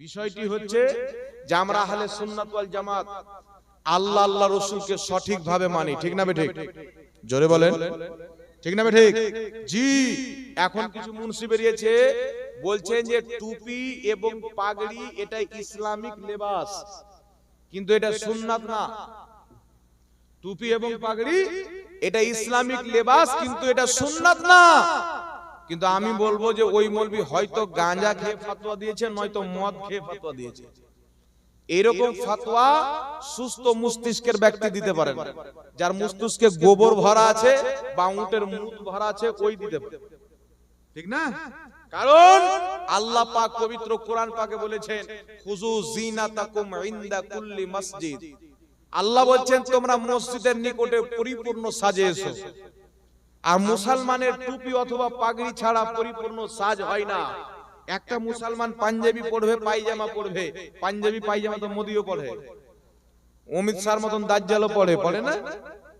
বিষয়টি হচ্ছে যে আমরা আহলে সুন্নাত ওয়াল জামাত আল্লাহ আল্লাহ রসুলকে সঠিকভাবে মানি। ঠিক না বে ঠিক জোরে বলেন। ঠিক না বে ঠিক। জি এখন কিছু মুন্সি বেরিয়েছে বলছেন যে টুপি এবং পাগড়ি এটা ইসলামিক লেবাস। কিন্তু এটা সুন্নাত না। টুপি এবং পাগড়ি এটা ইসলামিক লেবাস কিন্তু এটা সুন্নাত না। কিন্তু আমি বলব যে ওই মলবি হয়তো গাঁজা খেয়ে ফতোয়া দিয়েছে নয়তো মদ খেয়ে ফতোয়া দিয়েছে। এরকম ফতোয়া সুস্থ মস্তিষ্কের ব্যক্তি দিতে পারে না যার মস্তিষ্কে গোবর ভরা আছে বা উটের মুদ ভরা আছে ওই দিতে পারে ঠিক না? কারণ আল্লাহ পাক পবিত্র কোরআন পাকে বলেছেন খুজু জিনাতাকুম ইনদা কুল্লি মসজিদ। আল্লাহ বলছেন তোমরা মসজিদের নিকটে পরিপূর্ণ সাজে এসো। আর মুসলমানের টুপি অথবা পাগড়ি ছাড়া পরিপূর্ণ সাজ হয় না। একটা মুসলমান পাঞ্জাবি পড়বে পায়জামা পড়বে পাঞ্জাবি পাইজামা তো মোদিও পড়ে অমিত শাহর মতন দাজ্জালও পড়ে পড়ে না?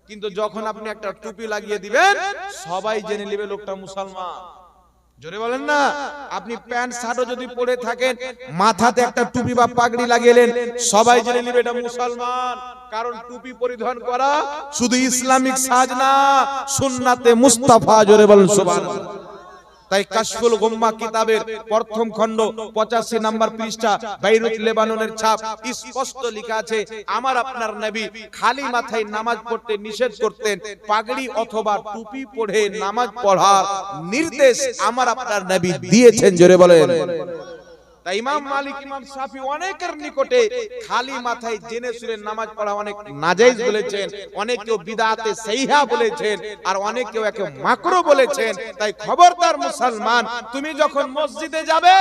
কিন্তু যখন আপনি একটা টুপি লাগিয়ে দিবেন, সবাই জেনে নেবে লোকটা মুসলমান। জোরে বলেন না, আপনি প্যান্ট, শার্টও যদি পরে থাকেন, মাথাতে একটা টুপি বা পাগড়ি লাগিয়েলেন, সবাই জেনে নেবে এটা মুসলমান। কারণ টুপি পরিধান করা শুধু ইসলামিক সাজ না সুন্নাতে মুস্তাফা, জোরে বলেন সুবহানাল্লাহ। তাই কাশফুল গোম্মা কিতাবের প্রথম খণ্ড পঁচাশি নাম্বার পৃষ্ঠা, বাইরুত লেবাননের ছাপ, স্পষ্ট লেখা আছে, আমার আপনার নবী খালি মাথায় নামাজ পড়তে নিষেধ করতেন, পাগড়ি অথবা টুপি পড়ে নামাজ পড়ার নির্দেশ আমার আপনার নবী দিয়েছেন। জোরে বলেন। তাই ইমাম মালিক, ইমাম সাফি অনেকের নিকটে খালি মাথায় জেনে শুনে নামাজ পড়া অনেক নাজাইজ বলেছেন, অনেকেও বিদাতে সাইহা বলেছেন আর অনেকেও একে মাকরো বলেছেন। তাই খবরদার মুসলমান, তুমি যখন মসজিদে যাবে,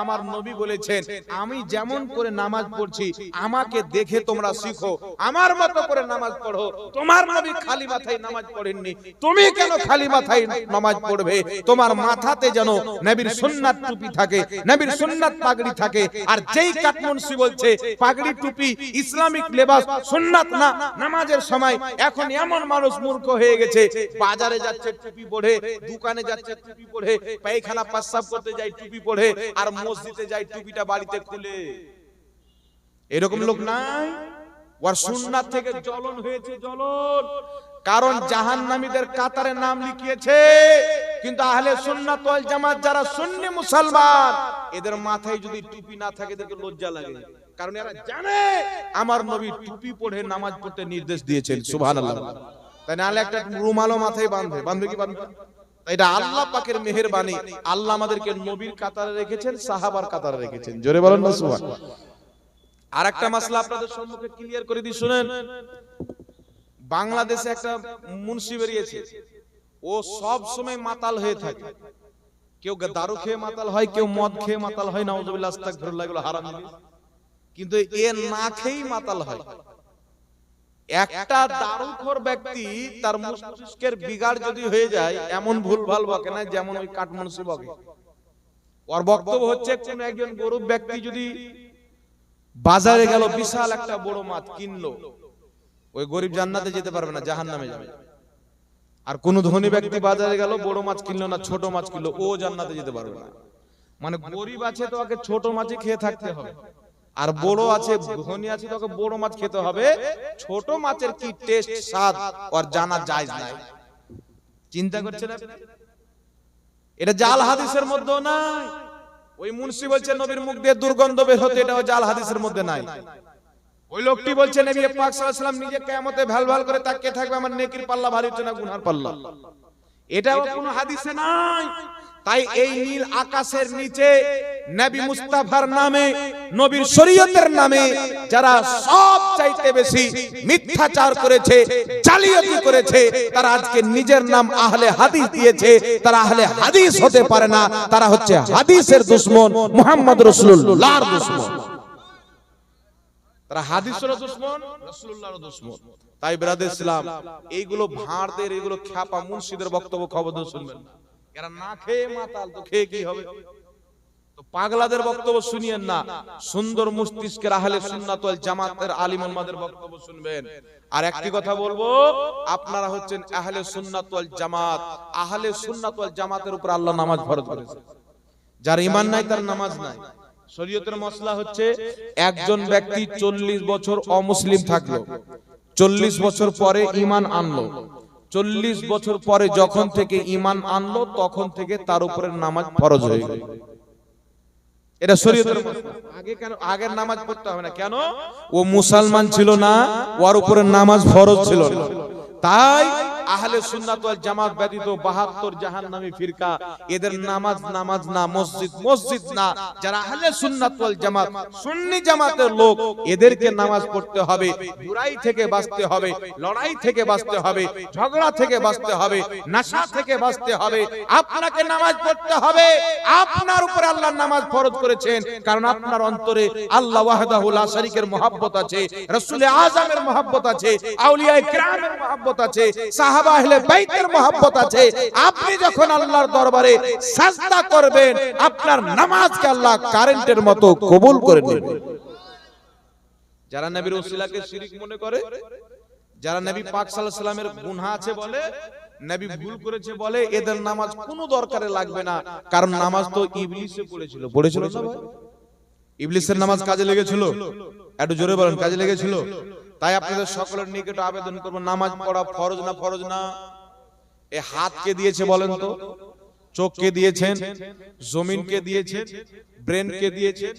আমার নবী বলেছেন, আমি যেমন করে নামাজ পড়ছি, আমাকে দেখে তোমরা শিখো, আমার মতো করে নামাজ পড়ো। তোমার নবী খালি মাথায় নামাজ পড়েননি, তুমি কেন খালি মাথায় নামাজ পড়বে? তোমার মাথাতে যেন নবীর সুন্নাত টুপি থাকে, নবীর সুন্নাত পাগড়ি থাকে। আর যেই কাটমনসি বলছে, পাগড়ি টুপি, ইসলামিক লেবাস, সুন্নাত না, নামাজের সময় এখন এমন মানুষ মূর্খ হয়ে গেছে। বাজারে যাচ্ছে, টুপি পরে দোকানে যাচ্ছে, টুপি পরে পায়খানা প্রস্রাব করতে যায়, টুপি পরে আর মসজিদে যায়, টুপিটা বাড়িতে খুলে। এরকম লোক নাই? ওর সুন্নাত থেকে জ্বলন হয়েছে, জ্বলন। কারণ জাহান্নামীদের কাতারে নাম লিখিয়েছে কিন্তু আহলে সুন্নাত ওয়াল জামাত যারা সুন্নি মুসলমান, এদের মাথায় যদি টুপি না থাকে, এদেরকে লজ্জা লাগে। কারণ এরা জানে আমার নবী টুপি পরে নামাজ পড়তে নির্দেশ দিয়েছেন, সুবহানাল্লাহ। তাই নাহলে একটা রুমালও মাথায় বাঁধবে বাঁধবে কি বাঁধবে? এটা আল্লাহ পাকের মেহেরবানি। আল্লাহ আমাদেরকে নবীর কাতারে রেখেছেন, সাহাবার কাতারে রেখেছেন। জোরে বলেন না, সুবহান। আর একটা মাসলা আপনাদের সম্মুখে ক্লিয়ার করে দিই, শুনেন। বাংলাদেশে একটা মুন্সি বেরিয়েছে। ও সব সময় মাতাল হয়ে থাকে। কেউ দারু খেয়ে মাতাল হয়, কেউ মদ খেয়ে মাতাল হয় আস্তাগফিরুল্লাহ, এগুলো হারাম কিন্তু এ না খেয়েই মাতাল হয়। একটা দারুখোর ব্যক্তি তার মস্তিষ্কের বিগাড় যদি হয়ে যায়, এমন ভুল ভালো বকে না যেমন ওই কাঠমনসি বকে। ওর বক্তব্য হচ্ছে, কোন একজন গরিব ব্যক্তি যদি বাজারে গেল, বিশাল একটা বড় মাছ কিনলো, ওই গরিব জান্নাতে যেতে পারবে না, জাহান্নামে যাবে। আর কোন ধনী ব্যক্তি বাজারে গেল বড় মাছ কিনলো না ছোট মাছ কিনলো ও জান্নাতে যেতে পারবে না। মানে গরিব আছে তো ওকে ছোট মাছই খেয়ে থাকতে হবে। আর বড় আছে ধনী আছে তোকে বড় মাছ খেতে হবে ছোট মাছের কি টেস্ট স্বাদ আর জানা যায় নাই চিন্তা করছে না? এটা জাল হাদিসের মধ্যেও নাই। ওই মুন্সি বলছে নবীর মুখ দিয়ে দুর্গন্ধ বের হতে এটাও জাল হাদিসের মধ্যে নাই। ওই লোকটি বলছে, নবী পাক সাল্লাল্লাহু নিজে কিয়ামতে ভালো ভালো করে তাকিয়ে থাকবে আমার নেকির পাল্লা ভারী হচ্ছে না গুনার পাল্লা। এটাও কোনো হাদিসে নাই। তাই এই নীল আকাশের নিচে নবী মুস্তাফার নামে, নবীর শরীয়তের নামে যারা সব চাইতে বেশি মিথ্যাচার করেছে, জালিয়াতি করেছে, তারা আজকে নিজের নাম আহলে হাদিস দিয়েছে। তারা আহলে হাদিস হতে পারে না, তারা হচ্ছে হাদিসের দুশমন, মুহাম্মদ রাসূলুল্লাহর দুশমন। তারা হাদিসেরও দুশ্মন দুশ্মন। তাই ব্রাদার ইসলাম, এইগুলো ভাঁড়দের এগুলো খ্যাপা মুন্সিদের বক্তব্য খবর শুনবেন না। এরা না খেয়ে মাতাল, তো খেয়ে কি হবে? তো পাগলাদের বক্তব্য শুনিয়েন না। সুন্দর মস্তিষ্কের আহলে সুন্নাত ওয়াল জামাতের আলিম বক্তব্য শুনবেন। আর একটি কথা বলব, আপনারা হচ্ছেন আহলে সুন্নাত ওয়াল জামাত। আহলে সুন্নাত ওয়াল জামাতের উপর আল্লাহ নামাজ ফরজ করেছে। যার ঈমান নাই, তার নামাজ নাই। শরীয়তের মশলা হচ্ছে একজন ব্যক্তি চল্লিশ বছর অমুসলিম থাকল। চল্লিশ বছর পরে ইমান আনলো। চল্লিশ বছর পরে যখন থেকে ইমান আনলো তখন থেকে তার উপরে নামাজ ফরজ হয়ে গেল। এটা শরীয়তের আগে কেন আগের নামাজ পড়তে হবে না। কেন? ও মুসলমান ছিল না ওর উপরে নামাজ ফরজ ছিল না। তাই আহলে সুন্নাত ওয়াল জামাত ব্যতীত 72 জাহান্নামী ফিরকা, এদের নামাজ নামাজ না, মসজিদ মসজিদ না। যারা আহলে সুন্নাত ওয়াল জামাত, সুন্নি জামাতের লোক, এদেরকে নামাজ পড়তে হবে। বুরাই থেকে বাঁচতে হবে, লড়াই থেকে বাঁচতে হবে, ঝগড়া থেকে বাঁচতে হবে, নেশা থেকে বাঁচতে হবে। আপনাকে নামাজ পড়তে হবে। আপনার উপরে আল্লাহ নামাজ ফরজ করেছেন, কারণ আপনার অন্তরে আল্লাহ ওয়াহদাহু লা শারীকের মহব্বত আছে, রাসূল আযমের মহব্বত আছে আউলিয়া কিরামের মহব্বত আছে, সাহাবা আহলে বাইতের মহব্বত আছে। আপনি যখন আল্লাহর দরবারে সাজদা করবেন, আপনার নামাজকে আল্লাহ কারেন্টের মতো কবুল করে নেবেন। যারা নবীর ওসিলাকে শিরিক মনে করে, যারা নবী পাক সাল্লাল্লাহু আলাইহি সাল্লামের গুনাহ আছে বলে, নবী ভুল করেছে বলে, এদের নামাজ কোনো দরকারে লাগবে না। কারণ নামাজ তো ইবলিসে পড়েছিল। পড়েছিল ইবলিসের নামাজ কাজে লেগেছিল? একটু জোরে বলেন, কাজে লেগেছিল? তাই আপনাদের সকলের নিকট আবেদন করব, নামাজ পড়া ফরজ না ফরজ না? এ হাতকে দিয়েছে বলেন তো? চোখকে দিয়েছেন? জমিনকে দিয়েছেন? ব্রেনকে দিয়েছেন?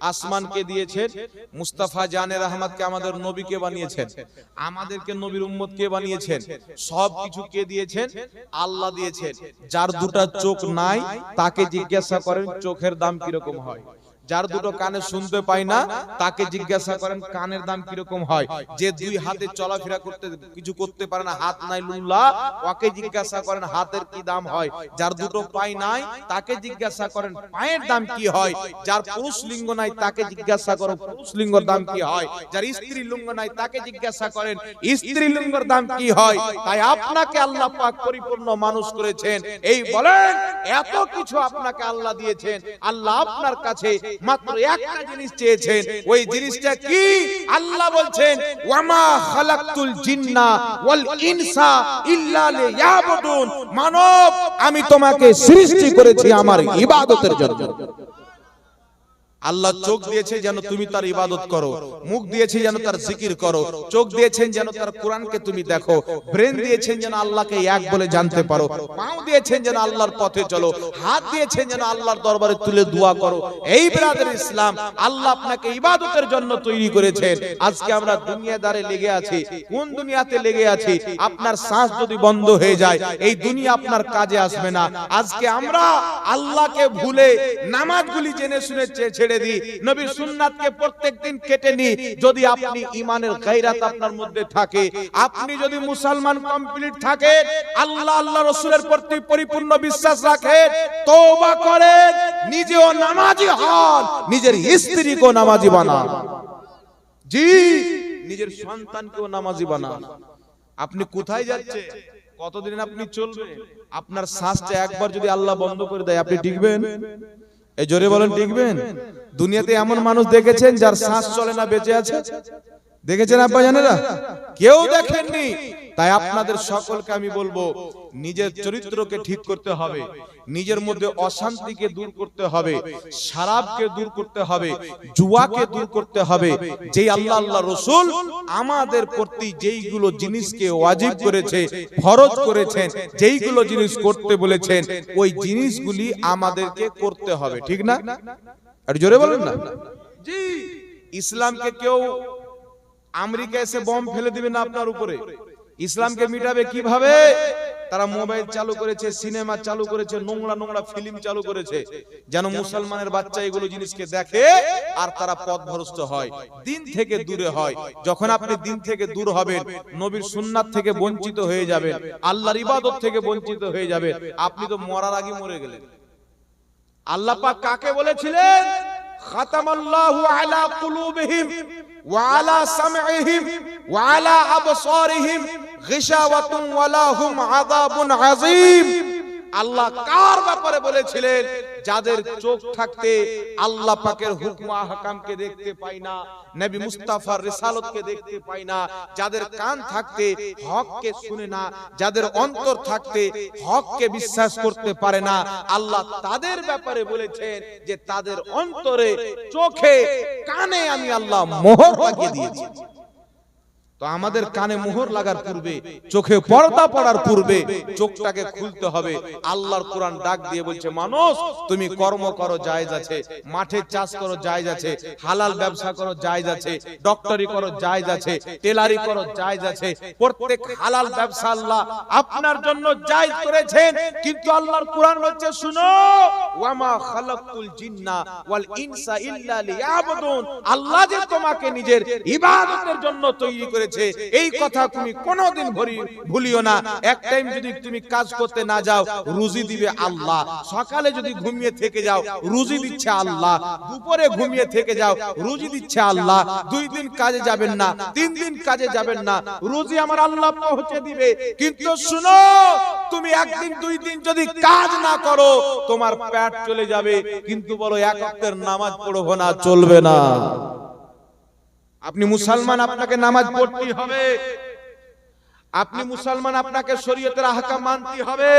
আসমানকে দিয়েছেন? মুস্তাফা জানের আহমদকে আমাদের নবীকে বানিয়েছেন? আমাদেরকে নবীর উম্মত কে বানিয়েছেন? সব কিছু কে দিয়েছেন? আল্লাহ দিয়েছেন। যার দুটা চোখ নাই, তাকে জিজ্ঞাসা করেন, চোখের দাম কীরকম হয়? যার দুটো কানে শুনতে পায় না তাকে জিজ্ঞাসা করেন কানের দাম কীরকম হয়? যে দুই হাতে চলাফেরা করতে কিছু করতে পারে না হাত নাই লুল্লা ওকে জিজ্ঞাসা করেন হাতের কি দাম হয়? যার দুটো পাই নাই তাকে জিজ্ঞাসা করেন পায়ের দাম কি হয়? যার পুরুষ লিঙ্গ নাই তাকে জিজ্ঞাসা করো পুরুষ লিঙ্গর দাম কি হয়? যার স্ত্রী লিঙ্গ নাই তাকে জিজ্ঞাসা করেন স্ত্রী লিঙ্গর দাম কি হয়? তাই আপনাকে আল্লাহ পাক পরিপূর্ণ মানুষ করেছেন এই বলেন এত কিছু আপনাকে আল্লাহ দিয়েছেন আল্লাহ আপনার কাছে মাত্র একটা জিনিস চেয়েছেন। ওই জিনিসটা কি? আল্লাহ বলছেন, ওয়ামা খালাকতুল জিন্না ওয়াল ইনসা ইল্লা লিয়াবুদুন। মানব, আমি তোমাকে সৃষ্টি করেছি আমার ইবাদতের জন্য। আল্লাহ চোখ দিয়েছে যেন তুমি তার ইবাদত করো। মুখ দিয়েছে যেন তার জিকির করো। চোখ দিয়েছেন যেন তার কোরআনকে তুমি দেখো। ব্রেন দিয়েছেন যেন আল্লাহকে এক বলে জানতে পারো। পাও দিয়েছেন যেন আল্লাহর পথে চলো। হাত দিয়েছেন যেন আল্লাহর দরবারে তুলে দোয়া করো। এই ব্রাদের ইসলাম আল্লাহ আপনাকে ইবাদতের জন্য তৈরি করেছেন আজকে আমরা দুনিয়াদারে লেগে আছি। কোন দুনিয়াতে লেগে আছি? আপনার শ্বাস যদি বন্ধ হয়ে যায় এই দুনিয়া আপনার কাজে আসবে না। আজকে আমরা আল্লাহকে ভুলে নামাজগুলি জেনে শুনে চে- ছেড়ে দিই। নবীর সুন্নাতকে প্রত্যেকদিন কেটে নি যদি আপনি ইমানের গায়রাত আপনার মধ্যে থাকে, আপনি যদি মুসলমান কমপ্লিট থাকে, আল্লাহ আল্লাহ রসুলের প্রতি পরিপূর্ণ বিশ্বাস রাখেন তওবা করেন নিজেও নামাজি হন, নিজের স্ত্রীকেও নামাজি বানান। জি, নিজের সন্তানকেও নামাজি বানান। আপনি কোথায় যাচ্ছে কতদিন আপনি চলবে আপনার শ্বাসটা একবার যদি আল্লাহ বন্ধ করে দেয়, আপনি টিকবেন? এই জোরে বলেন টিকবেন। দুনিয়াতে এমন মানুষ দেখেছেন যার শ্বাস চলে না বেঁচে আছে? দেখেছেন আব্বা জানেরা? কেউ দেখেননি। তাই আপনাদের সকলকে আমি বলব, নিজের চরিত্রকে ঠিক করতে হবে, নিজের মধ্যে অশান্তিকে দূর করতে হবে শারাবকে দূর করতে হবে, জুয়াকে দূর করতে হবে, যেই আল্লাহ আল্লাহ রসুল আমাদের প্রতি যেইগুলো জিনিসকে ওয়াজিব করেছে, ফরজ করেছেন, যেইগুলো জিনিস করতে বলেছেন, ওই জিনিসগুলি আমাদেরকে করতে হবে, ঠিক না? আর জোরে বলেন না। ইসলামকে কেউ আমেরিকা এসে বম ফেলে দিবে না আপনার উপরে। ইসলামকে মিটাবে কীভাবে? তারা মোবাইল চালু করেছে সিনেমা চালু করেছে নোংরা নোংরা ফিল্ম চালু করেছে। যেন মুসলমানের বাচ্চা এগুলো জিনিসকে দেখে আর তারা পথভ্রষ্ট হয়। দিন থেকে দূরে হয়। যখন আপনি দিন থেকে দূর হবেন নবীর সুন্নাত থেকে বঞ্চিত হয়ে যাবেন আল্লাহর ইবাদত থেকে বঞ্চিত হয়ে যাবেন। আপনি তো মরার আগে মরে গেলেন। আল্লাহ পাক কাকে বলেছিলেন? খাতামাল্লাহু আলা কুলুবিহিম ওয়া আলা সামঈহিম ওয়া আলা আবসারিহিম গিশাওয়াতুন ওয়া লাহুম আযাবুন আযীম আল্লাহ কার ব্যাপারে বলেছিলেন? যাদের চোখ থাকতে আল্লাহ পাকের হুকম হাকামকে দেখতে পাই না, নবী মুস্তাফার রিসালতকে দেখতে পাই না, যাদের কান থাকতে হককে শুনে না, যাদের অন্তর থাকতে হককে বিশ্বাস করতে পারে না, আল্লাহ তাদের ব্যাপারে বলেছেন যে তাদের অন্তরে চোখে কানে আমি আল্লাহ মোহর লাগিয়ে দিয়েছি। তো আমাদের কানে মোহর লাগার পূর্বে চোখে পর্দা পড়ার পূর্বে চোখটাকে খুলতে হবে। আল্লাহর কোরআন ডাক দিয়ে বলছে মানুষ তুমি কর্ম করো জায়েজ আছে মাঠে চাষ করো জায়েজ আছে হালাল ব্যবসা করো জায়েজ আছে ডক্টরি করো জায়েজ আছে টেলারি করো জায়েজ আছে প্রত্যেক হালাল ব্যবসা আল্লাহ আপনার জন্য জায়েজ করেছেন কিন্তু আল্লাহর কোরআন হচ্ছে শুনো ওয়ামা খালাকুল জিন্না ওয়াল ইনসা ইল্লা লিয়াবুদুন আল্লাহ যে তোমাকে নিজের ইবাদতের জন্য তৈরি করেছে এই কথা তুমি কোনোদিন ভুলিও না। এক টাইম যদি তুমি কাজ করতে না যাও, রুজি দিবে আল্লাহ। সকালে যদি ঘুমিয়ে থেকে যাও, রুজি দিচ্ছে আল্লাহ। দুপুরে ঘুমিয়ে থেকে যাও, রুজি দিচ্ছে আল্লাহ। দুই দিন কাজে যাবেন না, তিন দিন কাজে যাবেন না। রুজি আমার আল্লাহ পৌঁছে দিবে। কিন্তু শুনো, তুমি একদিন, দুই দিন যদি কাজ না করো, তোমার পেট চলে যাবে। কিন্তু বলো, এক অক্তের নামাজ পড়ব না, চলবে না। আপনি মুসলমান, আপনাকে নামাজ পড়তে হবে। আপনি মুসলমান, আপনাকে শরীয়তের আহকাম মানতে হবে।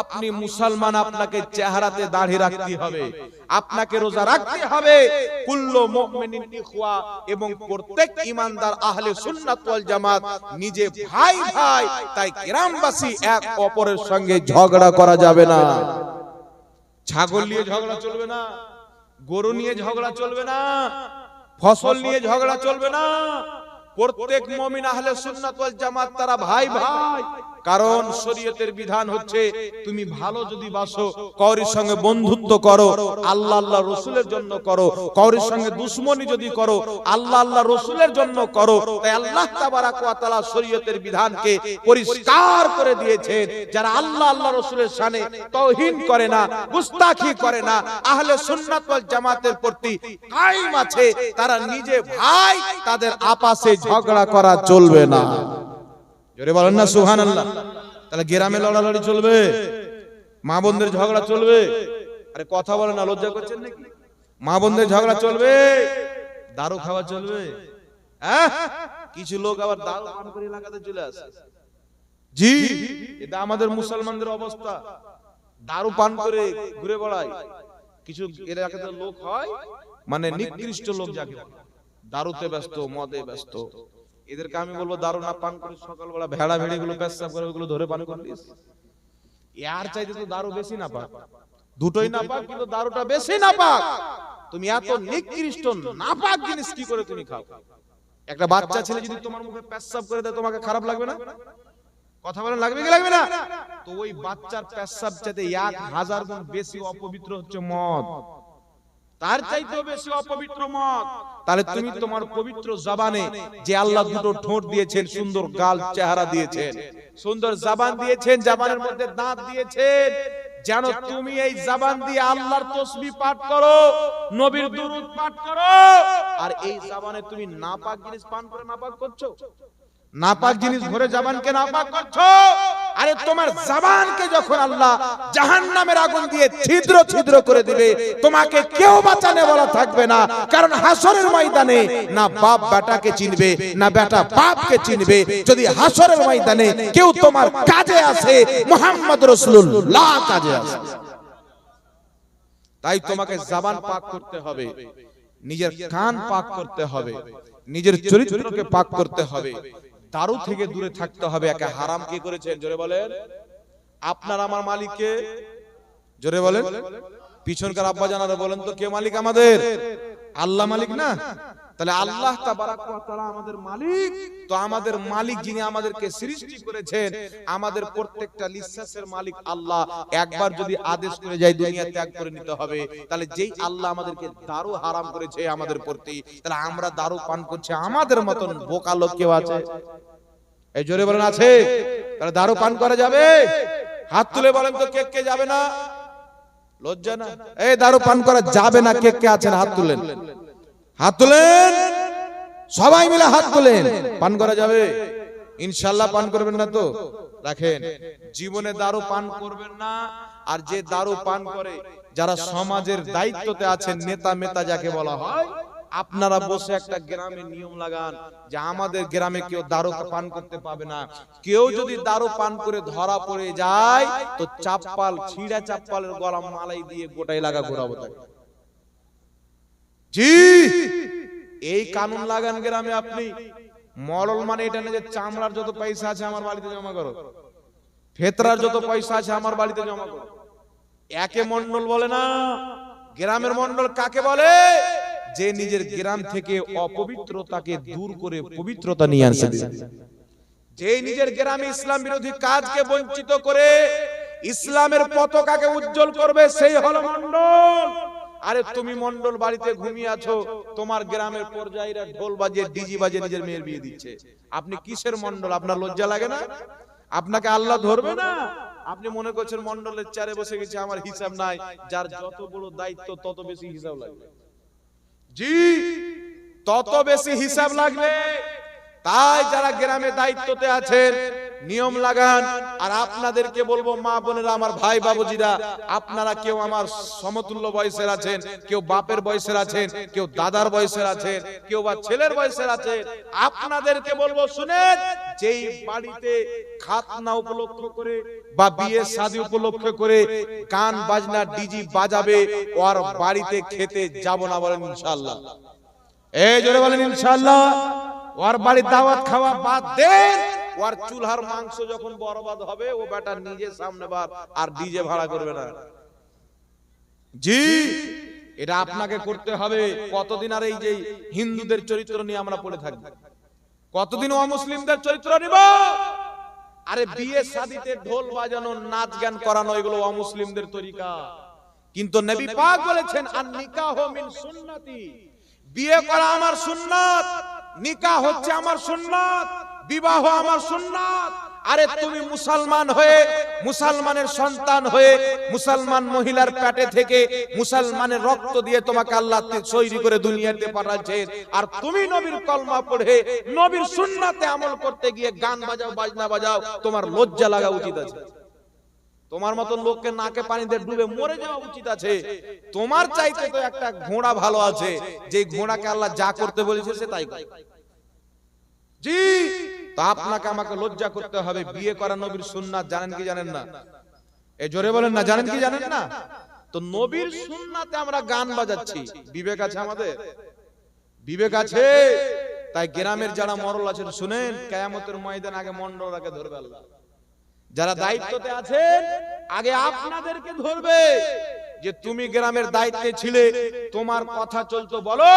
আপনি মুসলমান, আপনাকে চেহারাতে দাড়ি রাখতে হবে। আপনাকে রোজা রাখতে হবে। কুল্লু মুমিনিন ইখওয়া এবং প্রত্যেক ইমানদার আহলে সুন্নাত ওয়াল জামাত নিজে ভাই ভাই, তাই গ্রামবাসী এক অপরের সঙ্গে ঝগড়া করা যাবে না। ছাগল নিয়ে ঝগড়া চলবে না, গরু নিয়ে ঝগড়া চলবে না। ফসল নিয়ে ঝগড়া চলবে না। প্রত্যেক মুমিন আহলে সুন্নাত ওয়াল জামাত, তারা ভাই ভাই। কারণ শরীয়তের বিধান হচ্ছে, তুমি ভালো যদি বাসো কওরির সঙ্গে বন্ধুত্ব করো, আল্লাহ আল্লাহ রসুলের জন্য করো কওরির সঙ্গে দুশ্মনী যদি করো, আল্লাহ আল্লাহ রসুলের জন্য করো, তাই আল্লাহ তাবারাক ওয়া তাআলা শরীয়তের বিধানকে পরিষ্কার করে দিয়েছেন। যারা আল্লাহ আল্লাহ রসুলের শানে তৌহিন করে না, গুস্তাখি করে না, আহলে সুন্নাত ওয়াল জামাতের প্রতি কায়েম আছে, তারা নিজে ভাই, তাদের আপাসে ঝগড়া করা চলবে না। জোরে বলেন না সুহান আল্লাহ তাহলে গ্রামে লড়ালড়ি চলবে, মা বোনদের ঝগড়া চলবে। আরে কথা বলে না, লজ্জা করছেন নাকি? মা বোনদের ঝগড়া চলবে, দারু খাওয়া চলবে। হ্যাঁ? কিছু লোক আবার দারু পান করে এলাকাতে চলে আসে। জি, এটা আমাদের মুসলমানদের অবস্থা। দারু পান করে ঘুরে বেড়ায়। কিছু এলাকাতে লোক হয় মানে নিকৃষ্ট লোক যাকে। দারুতে ব্যস্ত মদে ব্যস্ত। এদেরকে আমি বলব দারু না পান করে সকালবেলা ভেড়া ভেড়ি গুলো পেশাব করে ওগুলো ধরে পান করে ইয়ার চাইতে তো দারু বেশি না পাক। দুটোই না পাক কিন্তু দারুটা বেশি না পাক। তুমি এত নিকৃষ্ট না পাক জিনিস কি করে তুমি খাও? একটা বাচ্চা ছেলে যদি তোমার মুখে পেশাব করে দেয় তোমাকে খারাপ লাগবে না? কথা বলেন লাগবে কি লাগবে না? তো ওই বাচ্চার পেশাব চাইতে এক হাজার গুণ বেশি অপবিত্র হচ্ছে মদ। তার চাইতেও বেশি অপবিত্র মত। তাহলে তুমি তোমার পবিত্র জবানে যে আল্লাহ দুটো ঠোঁট দিয়েছেন সুন্দর গাল চেহারা দিয়েছেন। সুন্দর জবান দিয়েছেন জবানের মধ্যে দাঁত দিয়েছেন। যেন তুমি এই জবান দিয়ে আল্লাহর তসবি পাঠ করো নবীর দুরুদ পাঠ করো। আর এই জবানে তুমি নাপাক জিনিস পান করে নাপাক করছ? নাপাক জিনিস ভরে জবানকে নাপাক করছ? আরে তোমার জবানকে যখন আল্লাহ জাহান্নামের আগুন দিয়ে ছিদ্র ছিদ্র করে দিবে তোমাকে কেউ বাঁচানে বলা থাকবে না কারণ হাসরের ময়দানে না বাপ বেটাকে চিনবে না বেটা বাপকে চিনবে। যদি হাসরের ময়দানে কেউ তোমার কাজে আসে মোহাম্মদ রসুল্লাহ কাজে আসে। তাই তোমাকে জবান পাক করতে হবে নিজের কান পাক করতে হবে নিজের চরিত্রকে পাক করতে হবে। দারু থেকে দূরে থাকতে হবে একে হারাম কে করেছেন? জোরে বলেন। আপনার আমার মালিককে জোরে বলেন। পিছনকার আব্বা জানারে বলেন তো কে মালিক আমাদের? আল্লাহ মালিক না? তাহলে আল্লাহ তাআলা আমাদের মালিক। তো আমাদের মালিক যিনি আমাদেরকে সৃষ্টি করেছেন আমাদের প্রত্যেকটা নিঃশ্বাসের মালিক আল্লাহ। একবার যদি আদেশ করে যায় দুনিয়া ত্যাগ করে নিতে হবে। তাহলে যেই আল্লাহ আমাদেরকে দারু হারাম করেছে আমাদের প্রতি তাহলে আমরা দারু পান করছি আমাদের মতন বোকা লোক কেউ আছে? এই জোরে বলেন আছে? তাহলে দারু পান করা যাবে? হাত তুলে বলেন তো কে কে যাবে না? লজ্জা না? এই দারু পান করা যাবে না কে কে আছেন? হাত তুলেন। হাত তুলেন। সবাই মিলে হাত তুলেন। পান করা যাবে? ইনশাল্লাহ পান করবেন না তো? রাখেন। জীবনে দারু পান করবেন না। আর যে দারু পান করে, যারা সমাজের দায়িত্বতে আছেন, নেতা মেতা যাকে বলা হয়, আপনারা বসে একটা গ্রামে নিয়ম লাগান যে আমাদের গ্রামে কেউ দারু পান করতে পাবে না। কেউ যদি দারু পান করে ধরা পড়ে যায়, তো চাপ্পাল, ছিঁড়া চাপ্পালের গলা মালাই দিয়ে গোটাই লাগা ঘোরাবো তাকে। জি। এই কানুন লাগান গ্রামে আপনি। মরল মানে এটা না যে চামড়ার যত পয়সা আছে আমার বাড়িতে জমা করো। ফেতরার যত পয়সা আছে আমার বাড়িতে জমা করো। একে মন্ডল বলে না, গ্রামের মন্ডল কাকে বলে? যে নিজের গ্রাম থেকে অপবিত্রতাকে দূর করে পবিত্রতা নিয়ে আসে যে নিজের গ্রামে ইসলাম বিরোধী কাজকে বঞ্চিত করে, ইসলামের পতাকাকে উজ্জ্বল করবে, সেই হলো মন্ডল আরে তুমি মন্ডল বাড়িতে ঘুমিয়ে আছো তোমার গ্রামের পর্যায়ীরা ঢোল বাজিয়ে ডিজি বাজিয়ে নিজের মেয়ের বিয়ে দিচ্ছে। আপনি কিসের মন্ডল আপনার লজ্জা লাগে না? আপনাকে আল্লাহ ধরবে না? আপনি মনে করছেন মন্ডলের চারে বসে গেছে আমার হিসাব নাই। যার যত বড় দায়িত্ব তত বেশি হিসাব লাগবে। জি তত বেশি হিসাব লাগবে। তাই যারা গ্রামে দায়িত্বতে আছেন, নিয়ম লাগান। আর আপনাদেরকে বলব, মা বোনেরা, আমার ভাই বাবুজিরা, আপনারা কেউ আমার সমতুল্য বয়সের আছেন, কেউ বাপের বয়সের আছেন, কেউ দাদার বয়সের আছেন, কেউ বা ছেলের বয়সের আছেন, আপনাদেরকে বলব, শুনেন, যেই বাড়িতে খাতনা উপলক্ষ করে বা বিয়ে শাদী উপলক্ষ করে গান বাজনা ডিজি বাজাবে, ওর বাড়িতে খেতে যাব না বলেন ইনশাআল্লাহ। এই জোরে বলেন ইনশাআল্লাহ। ওর বাড়ির দাওয়াত খাওয়া বাদ দেন। ওর চুলহার মাংস যখন বরবাদ হবে ও বেটা নিজে সামনে বার আর ডিজে ভাড়া করবে না। জি এটা আপনাকে করতে হবে। কতদিন আর এই যে হিন্দুদের চরিত্র নিয়ে আমরা পড়ে থাকি? কতদিন অমুসলিমদের চরিত্র নিব? আরে বিয়ে শাদিতে ঢোল বাজানো নাচ গান করানো এগুলো অমুসলিমদের তরিকা। কিন্তু নবী পাক বলেছেন আর নিকাহ মিন সুন্নতি। বিয়ে করা আমার সুন্নাত। নিকাহ হচ্ছে আমার সুন্নাত, বিবাহ আমার সুন্নাত। আরে তুমি মুসলমান হয়ে, মুসলমানের সন্তান হয়ে, মুসলমান মহিলার পেটে থেকে মুসলমানের রক্ত দিয়ে তোমাকে আল্লাহ তৈরি করে দুনিয়াতে পাঠাচ্ছেন আর তুমি নবীর কলমা পড়ে, নবীর সুন্নাতে আমল করতে গিয়ে গান বাজাও, বাজনা বাজাও, তোমার লজ্জা লাগা উচিত আছে। তোমার মতন লোককে নাকে পানিতে ডুবে মরে যাওয়া উচিত আছে। তোমার চাইতে তো একটা ঘোড়া ভালো আছে। যে ঘোড়াকে আল্লাহ যা করতে বলেছে সে তাই করে। জি! তা আপনাকে আমাকে লজ্জা করতে হবে। বিয়ে করা নবীর সুন্নাত জানেন কি জানেন না? এ জোরে বলেন না জানেন কি জানেন না? তো নবীর সুন্নাতে আমরা গান বাজাচ্ছি। বিবেক আছে আমাদের? বিবেক আছে? তাই গ্রামের যারা মরল আছেন শুনেন কেয়ামতের ময়দান আগে মন্ডলরাকে ধরবে আল্লাহ। যারা দায়িত্বতে আছেন আগে আপনাদেরকে ধরবে যে তুমি গ্রামের দায়িত্বে ছিলে তোমার কথা চলতো বলো।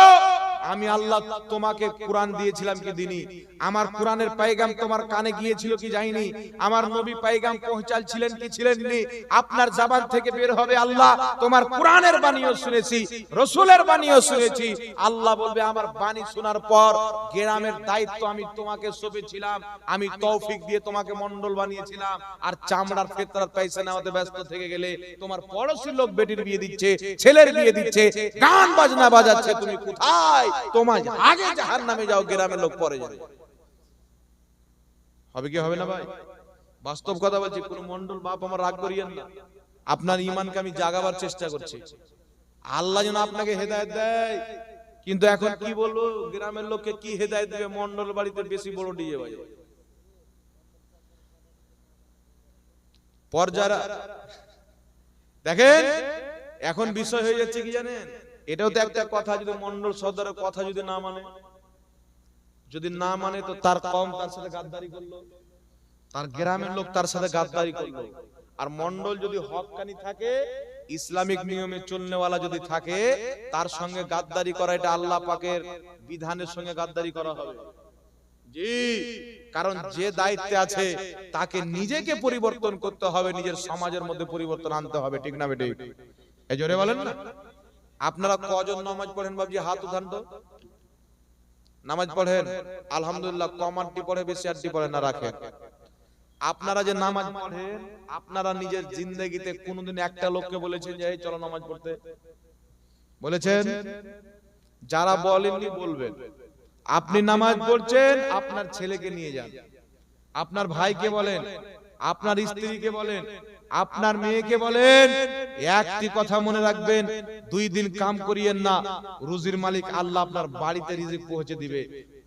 আমি আল্লাহ তোমাকে কোরআন দিয়েছিলাম কি দিনি? আমার কোরআনের পাইগাম তোমার কানে গিয়েছিল কি যায়নি? আমার নবী পাইগাম পৌঁছালছিলেন কি ছিলেন নি? আপনার জবান থেকে বের হবে আল্লাহ। তোমার কোরআনের বাণীও শুনেছি, রসুলের বাণীও শুনেছি। আল্লাহ বলবে, আমার বাণী শোনার পর গ্রামের দায়িত্ব আমি তোমাকে সঁপেছিলাম আমি তৌফিক দিয়ে তোমাকে মন্ডল বানিয়েছিলাম। আর চামড়ার ফেতরার পয়সা নেওয়াতে ব্যস্ত থেকে গেলে তোমার পড়োশির লোক বেটির বিয়ে দিচ্ছে, ছেলের বিয়ে দিচ্ছে, গান বাজনা বাজাচ্ছে, তুমি কোথায়? তোমার আগে জাহান নামে যাও গ্রামের লোক পরে যাবে। হবে কি হবে না ভাই? বাস্তব কথা বলছি কোন মন্ডল বাপ আমার রাগ করিয়েন না। আপনার ইমানকে আমি জাগাবার চেষ্টা করছি। আল্লাহ যেন আপনাকে হেদায়েত দেয়। কিন্তু এখন কি বলব গ্রামের লোককে কি হেদায়ত দেবে? মন্ডল বাড়িতে বেশি বড় ডিজে বাজে পর্যারা দেখেন এখন বিষয় হয়ে যাচ্ছে কি জানেন? এটাও তো একটা কথা যদি মন্ডল সর্দারের কথা যদি না মানে। যদি না মানে। তো তার কম তার সাথে গাদ্দারি করল। তার গ্রামের লোক তার সাথে গাদ্দারি করল। আর মন্ডল যদি হকানি থাকে ইসলামিক নিয়মে চলনেওয়ালা যদি থাকে তার সঙ্গে গাদ্দারি করা এটা আল্লাহ পাকের বিধানের সঙ্গে গাদ্দারি করা হবে। জি। কারণ যে দায়িত্বে আছে তাকে নিজেকে পরিবর্তন করতে হবে নিজের সমাজের মধ্যে পরিবর্তন আনতে হবে। ঠিক না বেটি? এই জোরে বলেন না। আপনারা কজন নামাজ পড়েন বাবজি? হাত উঠান তো। নামাজ পড়েন? আলহামদুলিল্লাহ, কম পড়ে, বেশি আটটি পড়ে না রাখেন। আপনারা যে নামাজ পড়েন, আপনারা নিজের জিন্দগিতে কোনোদিন একটা লোককে বলেছেন যে, এই চলো নামাজ পড়তে। বলেছেন? যারা বলেননি বলবেন। আপনি নামাজ পড়ছেন, আপনার ছেলেকে নিয়ে যান। আপনার ভাইকে বলেন আপনার স্ত্রীকে বলেন আপনার মেয়েকে বলেন একটি কথা মনে রাখবেন দুই দিন কাম করিয়েন না রুজির মালিক আল্লাহ আপনার বাড়িতে রিজিক পৌঁছে দিবে।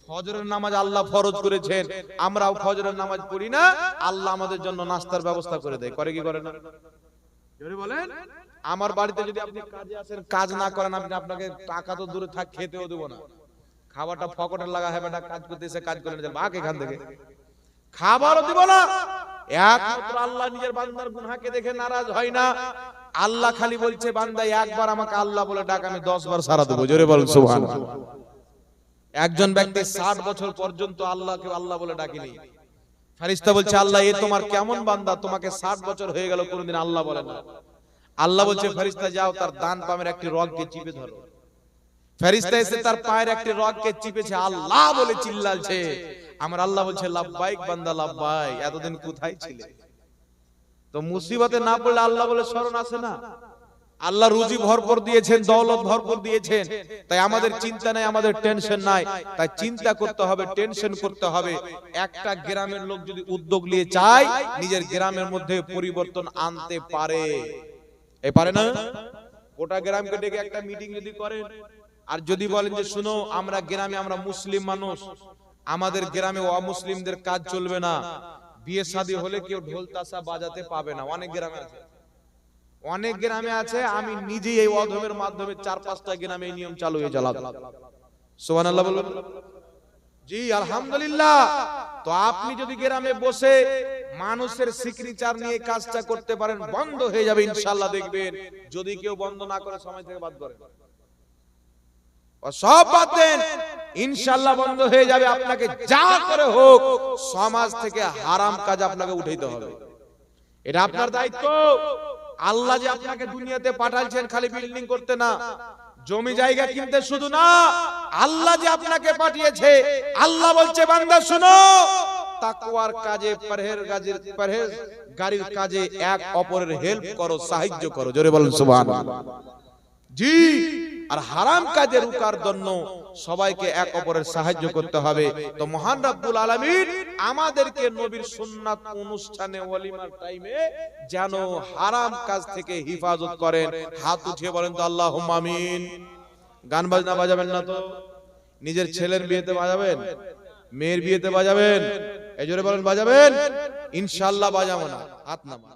ফজরের নামাজ আল্লাহ ফরজ করেছেন আমরাও ফজরের নামাজ পড়ি না আল্লাহ আমাদের জন্য নাস্তার ব্যবস্থা করে দেয়। করে কি করে না? জোরে বলেন। আমার বাড়িতে যদি আপনি কাজে আসেন কাজ না করেন আপনি আপনাকে টাকা তো দূরে থাক খেতেও দেবো না। খাবারটা ফকটের লাগা হবে না কাজ করতে এসে কাজ করে ভাগ এখান থেকে। খাবারও দিব না। একমাত্র আল্লাহ নিজের বান্দার গুনহাকে দেখে নারাজ হয় না। আল্লাহ খালি বলছে বান্দা একবার আমাকে আল্লাহ বলে ডাক আমি দশ বার সারা দেবো। জোরে বল সুবহান একজন ব্যক্তি ষাট বছর পর্যন্ত আল্লাহকে আল্লাহ বলে ডাকিনি। ফারিস্তা বলছে আল্লাহ এ তোমার কেমন বান্দা? তোমাকে ষাট বছর হয়ে গেল কোনদিন আল্লাহ বলে না। আল্লাহ বলছে ফারিস্তা যাও তার দান পামের একটি রগকে চিপে ধরো। ফেরিস্তা এসে তার পায়ের একটি রগকে চিপেছে আল্লাহ বলে চিল্লাছে আমার আল্লাহ বলছে লাভবাইক বান্দা লাভবাই এতদিন কোথায় ছিলে? তো মুসিবতে না পড়লে আল্লাহ বলে, স্মরণ আসে না? আল্লাহ রুজি ভরপুর দিয়েছেন, দৌলত ভরপুর দিয়েছেন। তাই আমাদের চিন্তা নাই, আমাদের টেনশন নাই। তাই চিন্তা করতে হবে, টেনশন করতে হবে। একটা গ্রামের লোক যদি উদ্যোগ নিয়ে চায়, নিজের গ্রামের মধ্যে পরিবর্তন আনতে পারে। এ পারে না? গোটা গ্রামকে ডেকে একটা মিটিং যদি করেন, আর যদি বলেন যে, শুনো, আমরা গ্রামে আমরা মুসলিম মানুষ আমাদের গ্রামে অমুসলিমদের কাজ চলবে না। বিয়ে শাদী হলে কেউ ঢোল তাসা বাজাতে পাবে না। অনেক গ্রামে আছে। অনেক গ্রামে আছে আমি নিজেই এই অধমের মাধ্যমে চার পাঁচটা গ্রামে এই নিয়ম চালু হয়ে চালাবো সোহান আল্লাহ বলুন। জি আলহামদুলিল্লাহ। তো আপনি যদি গ্রামে বসে মানুষের সিকরিচার নিয়ে কাজটা করতে পারেন বন্ধ হয়ে যাবে ইনশাল্লাহ দেখবেন। যদি কেউ বন্ধ না করে সময় থেকে বাদ করেন ও সব বাদ দেন। ইনশাল্লাহ বন্ধ হয়ে যাবে। আপনাকে যা করে হোক, সমাজ থেকে হারাম কাজ আপনাকে উঠাইতে হবে। এটা আপনার দায়িত্ব। আল্লাহ যে আপনাকে দুনিয়াতে পাঠাইছেন খালি বিল্ডিং করতে না, জমি জায়গা কিনতে শুধু না, আল্লাহ যে আপনাকে পাঠিয়েছে, আল্লাহ বলছে, বান্দা, শুনো, তাকওয়ার কাজে পরহের কাজের পরহেজ গাড়ির কাজে এক অপরের হেল্প করো, সাহায্য করো। জোরে বলেন, সুবহানাল্লাহ। জি। আর হারাম কাজে রুকার জন্য সবাইকে এক অপরের সাহায্য করতে হবে। তো মহান রাব্বুল আলামিন আমাদেরকে নবীর সুন্নাত অনুষ্ঠানে ওয়ালিমার টাইমে যেন হারাম কাজ থেকে হিফাজত করেন। হাত উঠিয়ে বলেন তো আল্লাহুম্মা আমিন। গান বাজনা বাজাবেন না তো? নিজের ছেলের বিয়েতে বাজাবেন? মেয়ের বিয়েতে বাজাবেন? এই জোরে বলেন বাজাবেন? ইনশাআল্লাহ বাজাবো না। হাত নামা